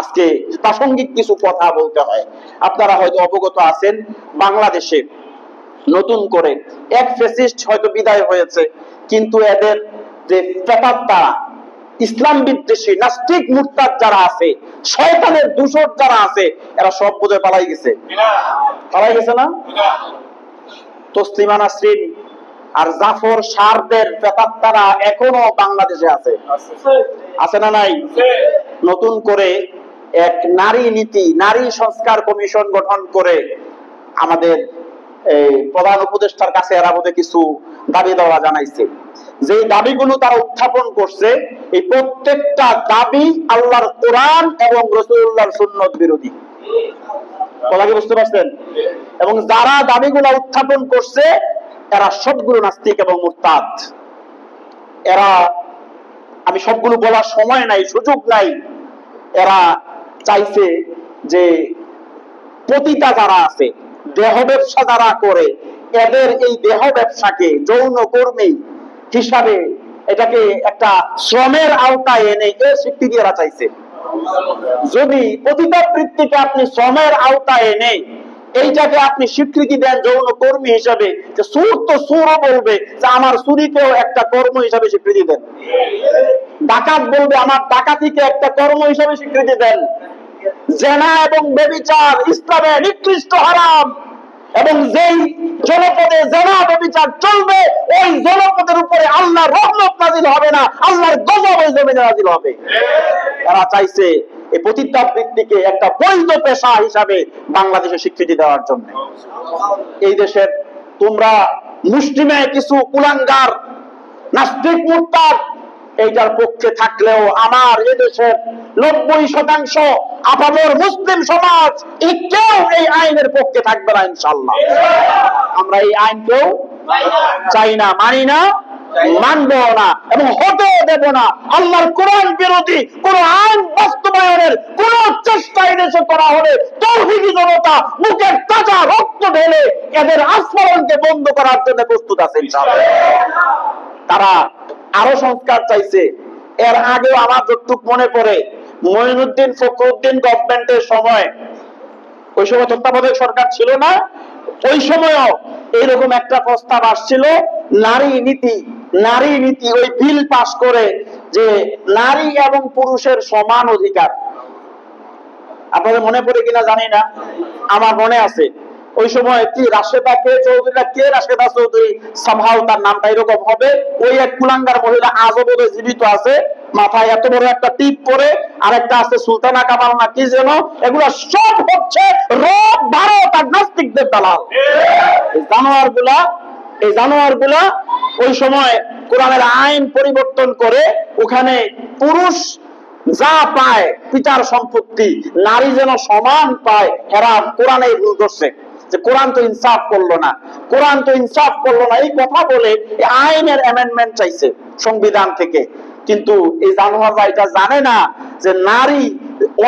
আজকে প্রাসঙ্গিক কিছু কথা বলতে হয়। আপনারা হয়তো অবগত আছেন বাংলাদেশে নতুন করে এক ফেসিস্ট হয়তো বিদায় হয়েছে কিন্তু এদের যে প্রেতাত্মা ইসলাম বিদ্বেষী নাস্তিক মুরতাদ যারা আছে শয়তানের দূষর যারা আছে এরা সব বোধহয় পালাই গেছে। পালাই গেছে না? তসলিমা নাসরিন আর জাফর সারদের প্রেতাত্মারা এখনও বাংলাদেশে আছে। আছে না নাই? নতুন করে এক নারী নীতি, নারী সংস্কার কমিশন গঠন করে আমাদের এই প্রধান উপদেষ্টার কাছে এরা বোধহয় কিছু দাবি দেওয়া জানাইছে। যে দাবিগুলো তারা উত্থাপন করছে, এই প্রত্যেকটা দাবি আল্লাহর কোরআন এবং রসুল্লাহর সুন্নত বিরোধী। কথা বুঝতে পারছেন? এবং যারা দাবিগুলো উত্থাপন করছে, এরা সবগুলো নাস্তিক এবং মুরতাদ। এরা, আমি সবগুলো বলার সময় নাই, সুযোগ নাই। এরা চাইছে যে পতিতা যারা আছে, দেহ ব্যবসা যারা করে, এদের এই দেহ ব্যবসাকে যৌন কর্মী হিসাবে এটাকে একটা শ্রমের আওতায় এনে এর স্বীকৃতি এরা চাইছে। যদি পতিতা বৃত্তিকে আপনি শ্রমের আওতায় এনে এইটাকে আপনি স্বীকৃতি দেন যৌন কর্মী হিসাবে, যে সুর তো সুরও বলবে, যে আমার চুরিকেও একটা কর্ম হিসাবে স্বীকৃতি দেন। ডাকাত বলবে, আমার ডাকাতিকে একটা কর্ম হিসাবে স্বীকৃতি দেন। জেনা এবং বেবিচার ইসলামে নিকৃষ্ট হারাম, এবং যেই জনপদে জেনা বেবিচার চলবে, ওই জনপদের উপরে আল্লাহর রহমত নাজিল হবে না, আল্লাহর গজব ওই জমিনে নাজিল হবে। তারা চাইছে এই পতিতাবৃত্তিকে একটা বৈধ পেশা হিসাবে বাংলাদেশে স্বীকৃতি দেওয়ার জন্য। এই দেশের তোমরা মুসলিমে কিছু কুলাঙ্গার, নাস্তিক মুরতাদ এইটার পক্ষে থাকলেও আমার এদেশের নব্বই শতাংশ আপামর মুসলিম সমাজ কেউ এই আইনের পক্ষে থাকবে না ইনশাল্লাহ আমরা এই আইনকেও চাই না, মানি না মানব না এবং হতেও দেব না। আল্লাহর কোরআন বিরোধী কোন আইন বাস্তবায়নের কোন চেষ্টা এদেশে করা হলে তৌহিদি জনতা মুখের তাজা রক্ত ঢেলে এদের আস্ফলনকে বন্ধ করার জন্য প্রস্তুত আছে তারা আরও সংস্কার চাইছে। এর আগেও আমার যতটুক মনে পড়ে মঈনুদ্দিন ফখরুদ্দিন গভর্নমেন্টের সময় ওই সময় তত্ত্বাবধায়ক সরকার ছিল না, ওই সময়ও এইরকম একটা প্রস্তাব আসছিল, নারী নীতি নারী নীতি ওই বিল পাশ করে যে নারী এবং পুরুষের সমান অধিকার। আপনাদের মনে পড়ে কিনা জানি না, আমার মনে আছে। ওই সময় কি রাশেদা কে চৌধুরী কে রাশেদা চৌধুরী সামহাও তার নামটা এরকম হবে? ওই এক কুলাঙ্গার মহিলা আজও বোধ জীবিত আছে। মাথায় এত বড় একটা টিপ পরে আর একটা আছে সুলতানা কামাল না কি যেন? এগুলো সব হচ্ছে রোগ ভারত আর নাস্তিকদের দালাল। জানোয়ারগুলা এই জানোয়ারগুলা ওই সময় কোরআনের আইন পরিবর্তন করে ওখানে পুরুষ যা পায় পিতার সম্পত্তি, নারী যেন সমান পায় এরা কোরআনে ভুল করছে যে কোরআন তো ইনসাফ করল না। কোরআন তো ইনসাফ করল না। এই কথা বলে আইনের অ্যামেন্ডমেন্ট চাইছে সংবিধান থেকে। কিন্তু এই জানোয়াররা এটা জানে না যে নারী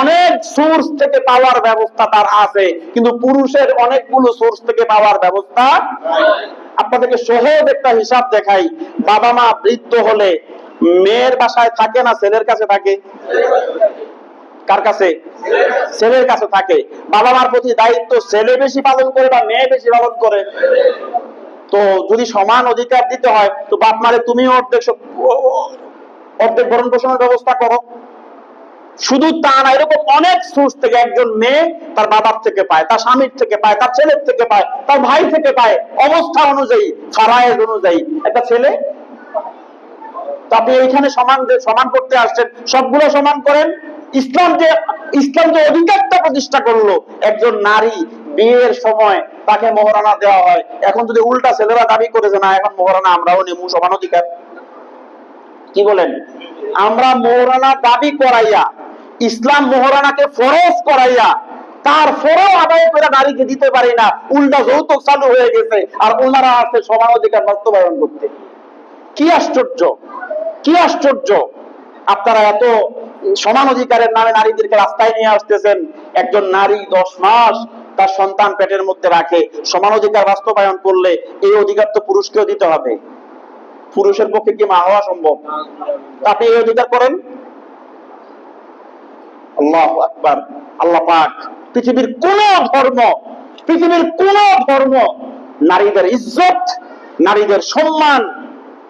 অনেক সোর্স থেকে পাওয়ার ব্যবস্থা তার আছে, কিন্তু পুরুষের অনেকগুলো সোর্স থেকে পাওয়ার ব্যবস্থা আপনাদেরকে সহজ একটা হিসাব দেখাই বাবা মা বৃদ্ধ হলে মেয়ের বাসায় থাকে না ছেলের কাছে থাকে? কার কাছে? ছেলের কাছে থাকে। বাবা মার প্রতি দায়িত্ব ছেলে বেশি পালন করে বা মেয়ে বেশি পালন করে? তো যদি সমান অধিকার দিতে হয়, তো বাপ মারে তুমি অর্ধেক অর্ধেক ভরণ পোষণের ব্যবস্থা করো। শুধু তা না, এরকম অনেক সোর্স থেকে একজন মেয়ে তার বাবার থেকে পায়, তার স্বামীর থেকে পায়, তার ছেলের থেকে পায়, তার ভাই থেকে পায়, অবস্থা অনুযায়ী ফারায়েজ অনুযায়ী। একটা ছেলে, তো আপনি এইখানে সমান সমান করতে আসছেন, সবগুলো সমান করেন, ইসলাম যে ইসলাম যে অধিকারটা প্রতিষ্ঠা করল, একজন নারী বিয়ের সময় তাকে মহারানা দেওয়া হয়। এখন যদি উল্টা ছেলেরা দাবি করেছে, না, এখন মহারানা আমরাও নেব, সমান অধিকার। কি বলেন? আমরা মোহরানা দাবি করাইয়া, ইসলাম মোহরানাকে ফরজ করাইয়া তারপরেও আদায় করে নারীকে দিতে পারি না। উল্টা যৌতুক চালু হয়ে গেছে আর ওনারা আছে সমান অধিকার বাস্তবায়ন করতে। কি আশ্চর্য? কি আশ্চর্য? আপনারা এত সমান অধিকারের নামে নারীদেরকে রাস্তায় নিয়ে আসতেছেন। একজন নারী দশ মাস তার সন্তান পেটের মধ্যে রাখে। সমান অধিকার বাস্তবায়ন করলে এই অধিকার তো পুরুষকেও দিতে হবে। পুরুষের পক্ষে কি মা হওয়া সম্ভব? আপনি এই অধিকার করেন? আল্লাহ আকবার, আল্লাহ পাক পৃথিবীর কোন ধর্ম, পৃথিবীর কোন ধর্ম নারীদের ইজ্জত, নারীদের সম্মান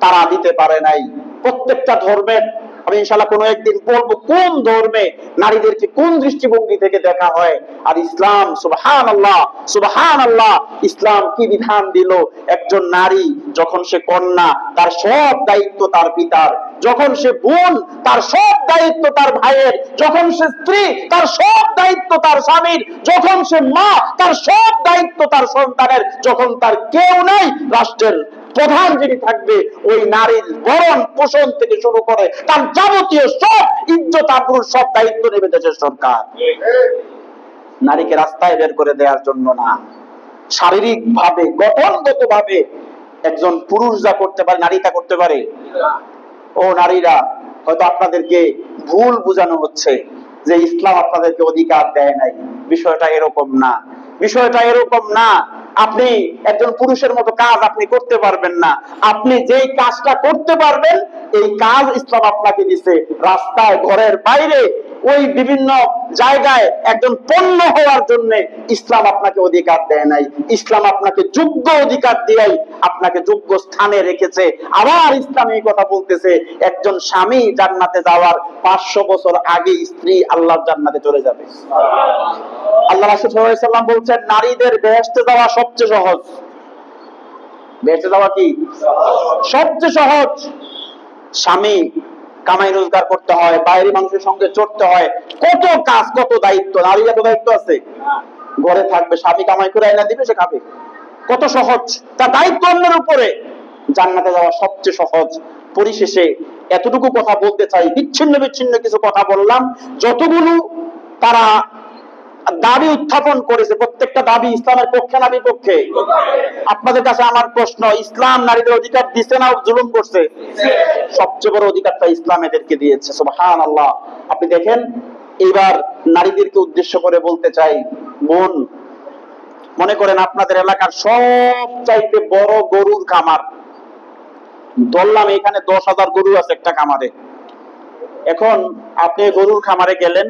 তারা দিতে পারে নাই। প্রত্যেকটা ধর্মের আমি ইনশাল্লাহ কোনো একদিন বলব কোন ধর্মে নারীদেরকে কোন দৃষ্টিভঙ্গি থেকে দেখা হয়? আর ইসলাম সুবহান আল্লাহ সুবহান আল্লাহ ইসলাম কি বিধান দিল? একজন নারী যখন সে কন্যা, তার সব দায়িত্ব তার পিতার। যখন সে বোন, তার সব দায়িত্ব তার ভাইয়ের। যখন সে স্ত্রী, তার সব দায়িত্ব তার স্বামীর। যখন সে মা, তার সব দায়িত্ব তার সন্তানের। যখন তার কেউ নাই, রাষ্ট্রের প্রধান যিনি থাকবে, ওই নারীর ভরণ পোষণ থেকে শুরু করে তার যাবতীয় সব ইজ্জত, আবরুর সব দায়িত্ব নেবে দেশের সরকার। নারীকে রাস্তায় বের করে দেওয়ার জন্য না শারীরিক ভাবে গঠনগত ভাবে একজন পুরুষ যা করতে পারে, নারী তা করতে পারে। ও নারীরা, হয়তো আপনাদেরকে ভুল বোঝানো হচ্ছে যে ইসলাম আপনাদেরকে অধিকার দেয় নাই। বিষয়টা এরকম না। বিষয়টা এরকম না আপনি একজন পুরুষের মতো কাজ আপনি করতে পারবেন না। আপনি যেই কাজটা করতে পারবেন, এই কাজ ইসলাম আপনাকে দিছে। রাস্তায়, ঘরের বাইরে ওই বিভিন্ন জায়গায় একজন পণ্য হওয়ার জন্য ইসলাম আপনাকে অধিকার দেয় নাই। ইসলাম আপনাকে যোগ্য অধিকার দিয়েই আপনাকে যোগ্য স্থানে রেখেছে। আবার ইসলাম এই কথা বলতেছে, একজন স্বামী জান্নাতে যাওয়ার পাঁচশো বছর আগে স্ত্রী আল্লাহর জান্নাতে চলে যাবে। আল্লাহ রাসূল সাল্লাল্লাহু আলাইহি সাল্লাম বলছেন, নারীদের বেহেশতে যাওয়া সবচেয়ে সহজ। বেহেশতে যাওয়া কি? সবচেয়ে সহজ। স্বামী কামাই রোজগার করতে হয়, বাইরে মানুষের সঙ্গে চড়তে হয়। কত কাজ, কত দায়িত্ব, নারীর এত দায়িত্ব আছে। ঘরে থাকবে, স্বামী কামাই করে আইনা দিবে, সে খাবে। কত সহজ। তার দায়িত্ব অন্যের উপরে। জান্নাতে যাওয়া সবচেয়ে সহজ। পরিশেষে এতটুকু কথা বলতে চাই বিচ্ছিন্ন বিচ্ছিন্ন কিছু কথা বললাম। যতগুলো তারা দাবি উত্থাপন করেছে, প্রত্যেকটা দাবি ইসলামের পক্ষে না বিপক্ষে? আপনাদের কাছে আমার প্রশ্ন, ইসলাম নারীদের অধিকার দিচ্ছে না জুলুম করছে? সবচেয়ে বড় অধিকারটা ইসলাম এদেরকে দিয়েছে সুবহান আল্লাহ আপনি দেখেন, এবার নারীদেরকে উদ্দেশ্য করে বলতে চাই, বোন, মনে করেন আপনাদের এলাকার সব চাইতে বড় গরুর খামার। ধরলাম এখানে দশ হাজার গরু আছে একটা খামারে। এখন আপনি গরুর খামারে গেলেন,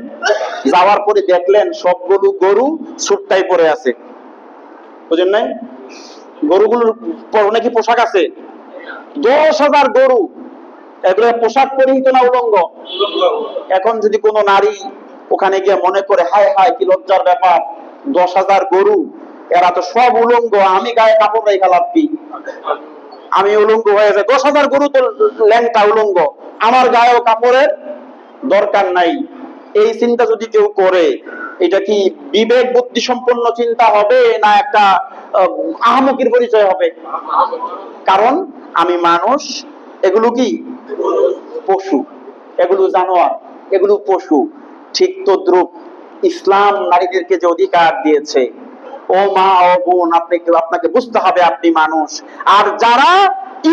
যাওয়ার পরে দেখলেন সবগুলো গরু সুটটাই পরে আছে। বুঝেন গরুগুলোর পরনে কি পোশাক আছে? দশ হাজার গরু। এগুলো পোশাক পরিহিত না উলঙ্গ? এখন যদি কোনো নারী ওখানে গিয়ে মনে করে, হায় হায়, কি লজ্জার ব্যাপার, দশ হাজার গরু, এরা তো সব উলঙ্গ, আমি গায়ে কাপড় রেখা কি? আমি উলঙ্গ হয়ে যায় দশ হাজার গরু তো ল্যাংটা উলঙ্গ। আমার গায়েও কাপড়ের দরকার নাই। এই চিন্তা যদি কেউ করে এটা কি বিবেক বুদ্ধি সম্পন্ন চিন্তা হবে না একটা আহ, আহামকির পরিচয় হবে? কারণ আমি মানুষ এগুলো কি? পশু। এগুলো জানোয়ার এগুলো পশু। ঠিক তদ্রুপ ইসলাম নারীদেরকে যে অধিকার দিয়েছে ও মা ও বোন আপনি আপনাকে বুঝতে হবে আপনি মানুষ। আর যারা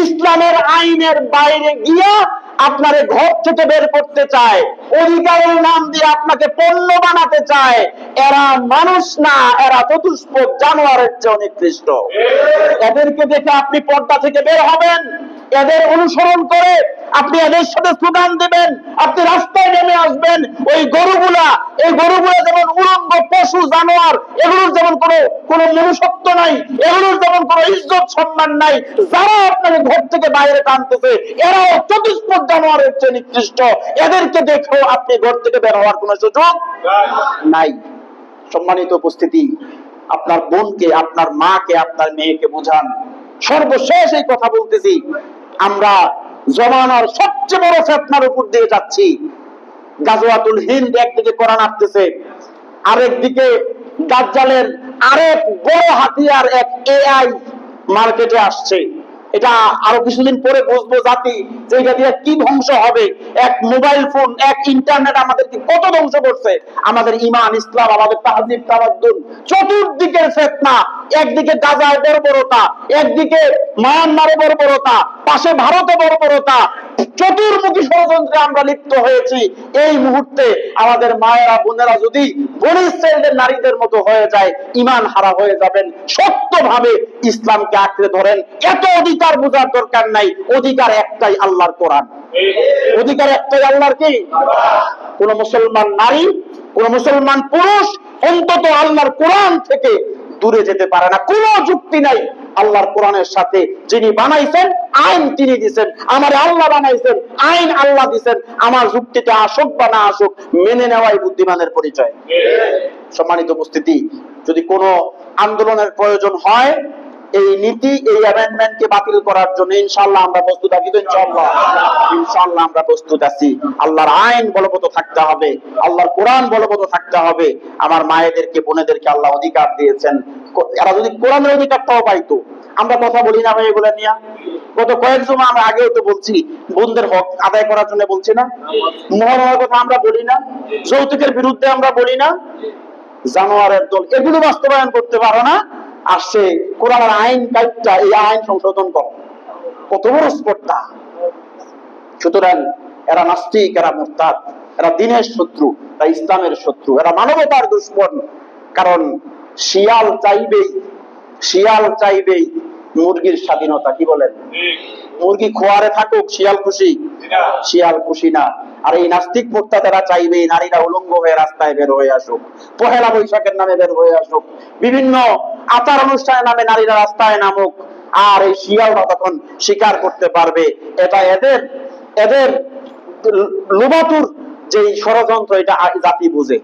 ইসলামের আইনের বাইরে গিয়া আপনারে ঘর থেকে বের করতে চায় অধিকারের নাম দিয়ে আপনাকে পণ্য বানাতে চায় এরা মানুষ না এরা চতুষ্পদ জানোয়ারের চেয়ে নিকৃষ্ট। এদেরকে দেখে আপনি পর্দা থেকে বের হবেন। এদের অনুসরণ করে আপনি এদের সাথে স্লোগান দেবেন, আপনি রাস্তায় নেমে আসবেন। ওই গরুগুলা, এই গরুগুলা যেমন উলঙ্গ, পশু, জানোয়ার, এগুলোর যেমন কোনো কোনো মনুষ্যত্ব নাই, এগুলোর যেমন কোনো ইজ্জত সম্মান নাই, যারা আপনাকে ঘর থেকে বাইরে টানতেছে, এরাও চতুষ্পদ জানোয়ারের চেয়ে নিকৃষ্ট। এদেরকে দেখেও আপনি ঘর থেকে বের হওয়ার কোনো সুযোগ নাই। সম্মানিত উপস্থিতি, আপনার বোনকে, আপনার মাকে, আপনার মেয়েকে বোঝান। সর্বশেষ এই কথা বলতেছি আমরা জমানার সবচেয়ে বড় ফেতনার উপর দিয়ে যাচ্ছি। গাজওয়াতুল হিন্দ একদিকে কোরআন আসতেছে, আরেকদিকে দাজ্জালের আরেক বড় হাতিয়ার এক এআই মার্কেটে আসছে। এটা আরও কিছুদিন পরে বুঝব জাতি যে এটা দিয়ে কি ধ্বংস হবে। এক মোবাইল ফোন, এক ইন্টারনেট আমাদেরকে কত ধ্বংস করছে। আমাদের ইমান, ইসলাম, আমাদের তাহাজিব, তামাদ্দুন, চতুর্দিকের ফেতনা একদিকে গাজায় বর্বরতা, একদিকে মায়ানমারে বর্বরতা, পাশে ভারতে বর্বরতা। চতুর্মুখী ষড়যন্ত্রে আমরা লিপ্ত হয়েছি। এই মুহূর্তে আমাদের মায়েরা, বোনেরা যদি বনি ইসরায়েলের নারীদের মতো হয়ে যায় ইমান হারা হয়ে যাবেন। সত্যভাবে ইসলামকে আঁকড়ে ধরেন। এত অধিকার বোঝার দরকার নাই। অধিকার একটাই আল্লাহর কোরআন। অধিকার একটাই আল্লাহর কি? কোন মুসলমান নারী, কোন মুসলমান পুরুষ, অন্তত আল্লাহর কোরআন থেকে দূরে যেতে পারে না। কোনো যুক্তি নাই আল্লাহর কোরআনের সাথে। যিনি বানাইছেন আইন তিনি দিছেন। আমার আল্লাহ বানাইছেন আইন আল্লাহ দিছেন। আমার যুক্তিতে আসুক বা না আসুক মেনে নেওয়াই বুদ্ধিমানের পরিচয়। সম্মানিত উপস্থিতি যদি কোনো আন্দোলনের প্রয়োজন হয় এই নীতি, এই অ্যামেন্ডমেন্টকে বাতিল করার জন্য ইনশাআল্লাহ আমরা প্রস্তুত আছি তো ইনশাআল্লাহ। ইনশাআল্লাহ আমরা প্রস্তুত আছি। আল্লাহর আইন বলবৎ থাকতে হবে, আল্লাহর কোরআন বলবৎ থাকতে হবে। আমার মায়েদেরকে, বোনেদেরকে আল্লাহ অধিকার দিয়েছেন। এরা যদি কোরআনের অধিকারটাও পাইতো, আমরা কথা বলি না ভাই এগুলা নিয়ে। গত কয়েক জমা আমরা আগেও তো বলছি, বোনদের হক আদায় করার জন্য বলছি না। মহানমার কথা আমরা বলি না। যৌতুকের বিরুদ্ধে আমরা বলি না। জানোয়ারের দল, এগুলো বাস্তবায়ন করতে পারো না। আসছে, কোরআনের আইন কাজটা এই আইন সংশোধন করো। কত বড় স্পর্ধা সুতরাং এরা নাস্তিক, এরা মুরতাদ, এরা দিনের শত্রু, এরা ইসলামের শত্রু, এরা মানবতার দুশ্মন। কারণ শিয়াল চাইবেই শিয়াল চাইবেই মুরগির স্বাধীনতা কি বলেন? মুরগি খোয়ারে থাকুক শিয়াল খুশি। শিয়াল। খুশি না। আর এই নাস্তিক মোর্তাদেরা চাইবে নারীরা উলঙ্গ হয়ে রাস্তায় বের হয়ে আসুক। পহেলা বৈশাখের নামে বের হয়ে আসুক। বিভিন্ন আচার অনুষ্ঠানের নামে নারীরা রাস্তায় নামুক। আর এই শিয়ালরা তখন স্বীকার করতে পারবে। এটা এদের এদের লোবাতুর যে ষড়যন্ত্র এটা জাতি বুঝে।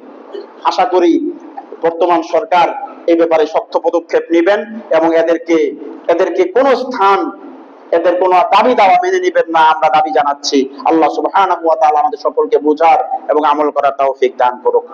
আশা করি বর্তমান সরকার এই ব্যাপারে শক্ত পদক্ষেপ নেবেন এবং এদেরকে এদেরকে কোনো স্থান, এদের কোনো দাবি দাওয়া মেনে নিবেন না আমরা দাবি জানাচ্ছি। আল্লাহ সুবহানাহু ওয়া তাআলা আমাদের সকলকে বোঝার এবং আমল করার তৌফিক দান করুক।